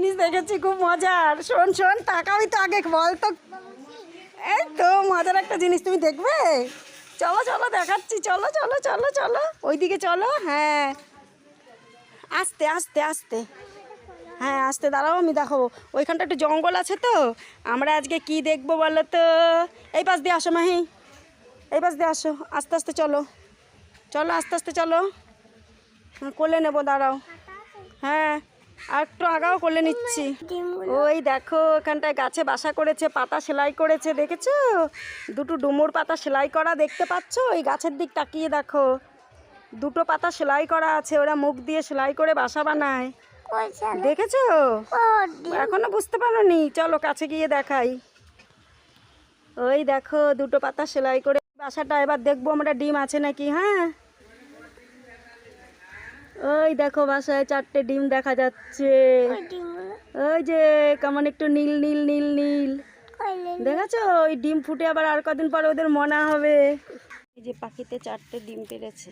জিনিস দেখেছি, খুব মজার। শোন শোন টাকাবি তো আগে, বল তো। এই তো, মজার একটা জিনিস, তুমি দেখবে? চলো চলো, দেখাচ্ছি, চলো চলো চলো চলো। ওইদিকে চলো হ্যাঁ। আস্তে আস্তে আস্তে। হ্যাঁ আস্তে, দাঁড়াও, আমি দেখাবো। ওইখানটা একটু জঙ্গল আছে তো। আমরা আজকে কি দেখব বলো তো? এই পাশ দিয়ে আসো, মাহি। এই পাশ দিয়ে আসো। আস্তে আস্তে চলো। চলো, আস্তে আস্তে চলো। হ্যাঁ কোলে নেব, দাঁড়াও। হ্যাঁ। আর একটু আগাও কোলে নিচ্ছি। ওই দেখো, এখানটায় গাছে বাসা করেছে, পাতা সেলাই করেছে, দেখেছ? দুটো ডুমুর পাতা সেলাই করা দেখতে পাচ্ছ? ওই গাছের দিক তাকিয়ে দেখো। দুটো পাতা সেলাই করা আছে, ওরা মুখ দিয়ে সেলাই করে বাসা বানায়। দেখেছ? এখনও বুঝতে পারোনি। চলো কাছে গিয়ে দেখাই। ওই দেখো, দুটো পাতা সেলাই করে বাসাটা, এবার দেখব আমরা ডিম আছে নাকি হ্যাঁ? ওই দেখো বাসায় চারটে ডিম দেখা যাচ্ছে। ওই যে কেমন একটু নীল নীল নীল নীল। দেখেছ? ওই ডিম ফুটে আবার আর কদিন পরে ওদের মনা হবে। এই যে পাখিতে চারটে ডিম পেরেছে।